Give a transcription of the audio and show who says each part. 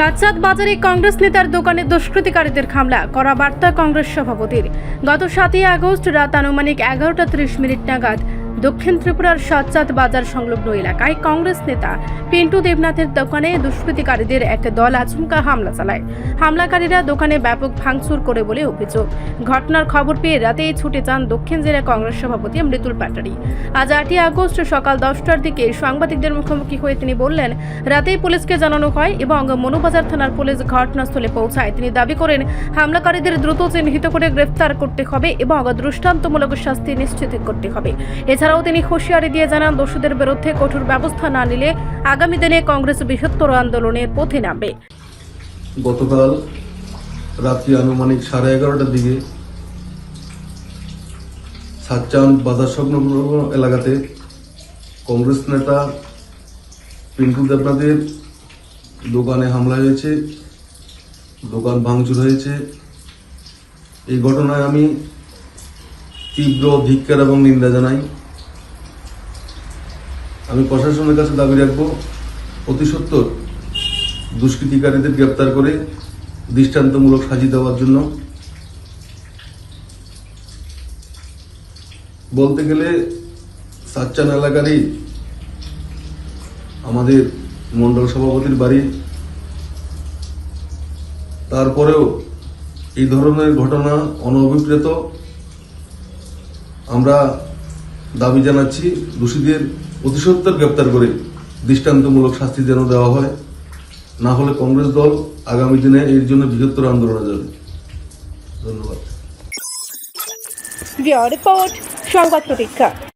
Speaker 1: সাতসাত বাজারে কংগ্রেস নেতার দোকানে দুষ্কৃতিকারীদের হামলা করা বার্তা কংগ্রেস সভাপতির। গত সাতই আগস্ট রাত আনুমানিক এগারোটা ত্রিশ মিনিট নাগাদ দক্ষিণ ত্রিপুরার সাতসাত বাজার সংলগ্ন এলাকায় কংগ্রেস নেতা পিন্টু দেবনাথের দোকানে দুষ্কৃতিকারীদের এক দল আচমকা হামলা চালায়। হামলাকারীরা দোকানে ব্যাপক ভাঙচুর করে বলে অভিযোগ। ঘটনার খবর পেয়ে রাতেই ছুটে যান দক্ষিণ জেলা কংগ্রেস সভাপতি মৃদুল পাটারি। আজ আটই আগস্ট সকাল দশটার দিকে সাংবাদিকদের মুখোমুখি হয়ে তিনি বললেন, রাতেই পুলিশকে জানানো হয় এবং মনোবাজার থানার পুলিশ ঘটনাস্থলে পৌঁছায়। তিনি দাবি করেন, হামলাকারীদের দ্রুত চিহ্নিত করে গ্রেফতার করতে হবে এবং দৃষ্টান্তমূলক শাস্তি নিশ্চিত করতে হবে। এছাড়াও তিনি হুঁশিয়ারি দিয়ে জানান, দোষীদের বিরুদ্ধে কঠোর ব্যবস্থা না নিলে আগামী দিনে কংগ্রেস বৃহত্তর আন্দোলনের পথে নামবে।
Speaker 2: গতকাল রাত্রি আনুমানিক সাড়ে এগারোটার দিকে সাতচাঁদ বাজার সংলগ্ন এলাকাতে কংগ্রেস নেতা পিন্টু দেবনাথের দোকানে হামলা হয়েছে, দোকান ভাঙচুর হয়েছে। এই ঘটনায় আমি তীব্র ধিক্কার এবং নিন্দা জানাই। আমি প্রশাসনের কাছে দাবি রাখব, অতি সত্বর দুষ্কৃতিকারীদের গ্রেপ্তার করে দৃষ্টান্তমূলক সাজি দেওয়ার জন্য। বলতে গেলে সাচ্চান এলাকারই আমাদের মন্ডল সভাপতির বাড়ি। তারপরেও এই ধরনের ঘটনা অনভিপ্রেত। আমরা দাবি জানাচ্ছি দোষীদের অতিসত্বর গ্রেপ্তার করে দৃষ্টান্তমূলক শাস্তি যেন দেওয়া হয়। না হলে কংগ্রেস দল আগামী দিনে এর জন্য বৃহত্তর আন্দোলনে যাবে। ধন্যবাদ।
Speaker 1: রিপোর্ট, সংবাদ প্রতীক্ষা।